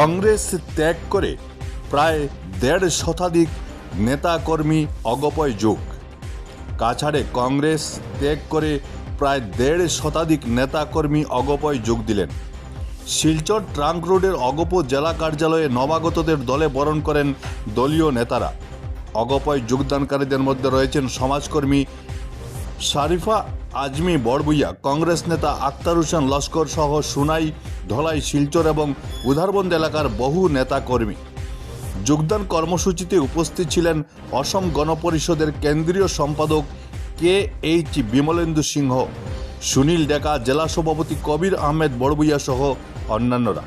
কংগ্রেস ত্যাগ করে প্রায় দেড় শতাধিক নেতাকর্মী অগপয় যোগ। কাছাড়ে কংগ্রেস ত্যাগ করে প্রায় দেড় শতাধিক নেতাকর্মী অগপয় যোগ দিলেন। শিলচর ট্রাঙ্ক রোডের অগপ জেলা কার্যালয়ে নবাগতদের দলে বরণ করেন দলীয় নেতারা। অগপয় যোগদানকারীদের মধ্যে রয়েছেন সমাজকর্মী শারিফা আজমি বড়বুইয়া কংগ্রেস নেতা আক্তার হোসেন লস্কর সহ সুনাই, ধলাই, শিলচর এবং উধারবন্দ এলাকার বহু নেতাকর্মী। যোগদান কর্মসূচিতে উপস্থিত ছিলেন অসম গণপরিষদের কেন্দ্রীয় সম্পাদক কে এইচ বিমলেন্দু সিংহ, সুনীল ডেকা, জেলা সভাপতি কবির আহমেদ বড়বুইয়া সহ অন্যান্যরা।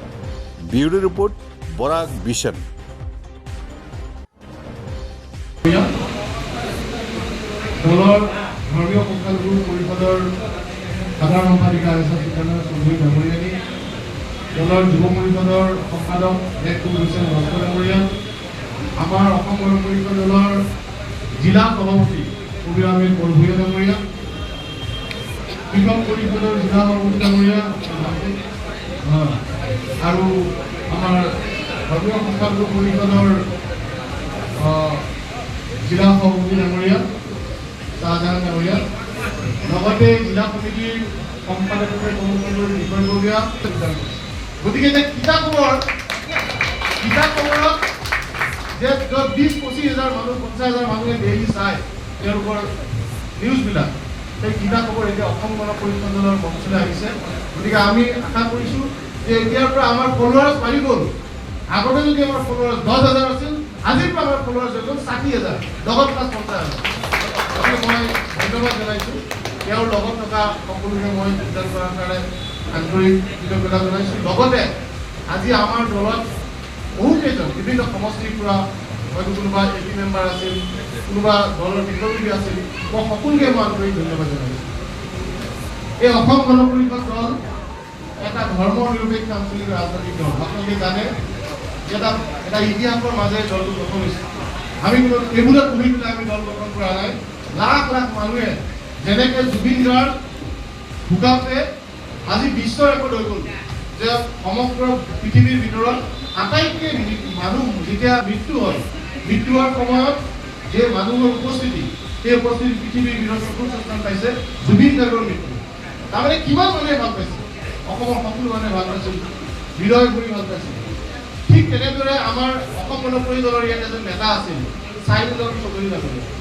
বিউরো রিপোর্ট, বরাক বিশেন দলৰ ধৰ্মীয় সংখ্যালঘু পৰিষদৰ সাধাৰণ সম্পাদিকা হিচাপে ঠিকানা চৌধুৰী ডাঙৰীয়ানী দলৰ যুৱ পৰিষদৰ সম্পাদক এক হোসেন লস্কৰ ডাঙৰীয়া আমাৰ অসম গণ পৰিষদ দলৰ জিলা সভাপতি কবিৰ আহমেদ বৰভূঞা ডাঙৰীয়া কৃষক পৰিষদৰ জিলা সভাপতি ডাঙৰীয়া। আৰু আমাৰ ধৰ্মীয় সংখ্যালঘু পৰিষদৰ জিলা সভাপতি ডাঙৰীয়া চাহজাহান ডাঙৰীয়া লগতে জিলা সমিতিৰ সম্পাদকৰ কৰ্মচাৰীৰ বিষয়ববীয়া গতিকে যে কিতাপৰ কিতাপসমূহত যে য'ত বিছ পঁচিছ হাজাৰ মানুহ পঞ্চাছ হাজাৰ মানুহে ডেইলি চায়, তেওঁলোকৰ নিউজবিলাক সেই কিতাপসমূহ এতিয়া অসম গণ পৰিষদ দলৰ আহিছে। গতিকে আমি আশা কৰিছোঁ যে এতিয়াৰ পৰা আমাৰ ফলোৱাৰ্ছ বাঢ়ি গ'ল। আগতে যদি আমাৰ ফলোৱাৰ্ছ দহ হাজাৰ আছিল, আজিৰ পৰা আমাৰ ফলোৱাৰ্ছ হৈ গ'ল ষাঠি হাজাৰ, লগত প্লাছ পঞ্চাছ হাজাৰ। মই ধন্যবাদ জনাইছোঁ তেওঁৰ লগত থকা সকলোকে যোগদান কৰাৰ কাৰণে আন্তৰিক কৃতজ্ঞতা জনাইছোঁ। আজি আমাৰ দলত বহুকেইজন বিভিন্ন সমষ্টিৰ হয়তো কোনোবা এ পি মেম্বাৰ আছিল, কোনোবা দলৰ বিষয়ববী আছিল, মই সকলোকে মই আন্তৰিক ধন্যবাদ জনাইছোঁ। এই অসম গণ পৰিষদ দল এটা ধৰ্ম নিৰপেক্ষ আঞ্চলিক ৰাজনৈতিক দল। আপোনালোকে জানে এটা এটা ইতিহাসৰ মাজেৰে দলটো গঠন হৈছে। আমি টেবুলত বহি পেলাই আমি দল গঠন কৰা নাই। লাখ লাখ মানুহে যেনেকে জুবিন গাৰ্গ ঢুকাওঁতে আজি বিশ্ব ৰেকৰ্ড হৈ গ'ল। যে সমগ্ৰ পৃথিৱীৰ ভিতৰত আটাইতকৈ মানুহ যেতিয়া মৃত্যু হয়, মৃত্যু হোৱাৰ সময়ত যে মানুহৰ উপস্থিতি, সেই উপস্থিতি পৃথিৱীৰ ভিতৰত চতুৰ্থ স্থান পাইছে জুবিন গাৰ্গৰ মৃত্যু। তাৰমানে কিমান মানুহে ভালো পাইছে? অসমৰ সকলো মানুহে ভালো পাইছিল হৃদয় ভৰি ভালো পাইছিল ঠিক তেনেদৰে আমাৰ অসম গণ পৰিষদৰ ইয়াত এজন নেতা আছিল চাইনুল চৌধুৰী ডাঙৰীয়া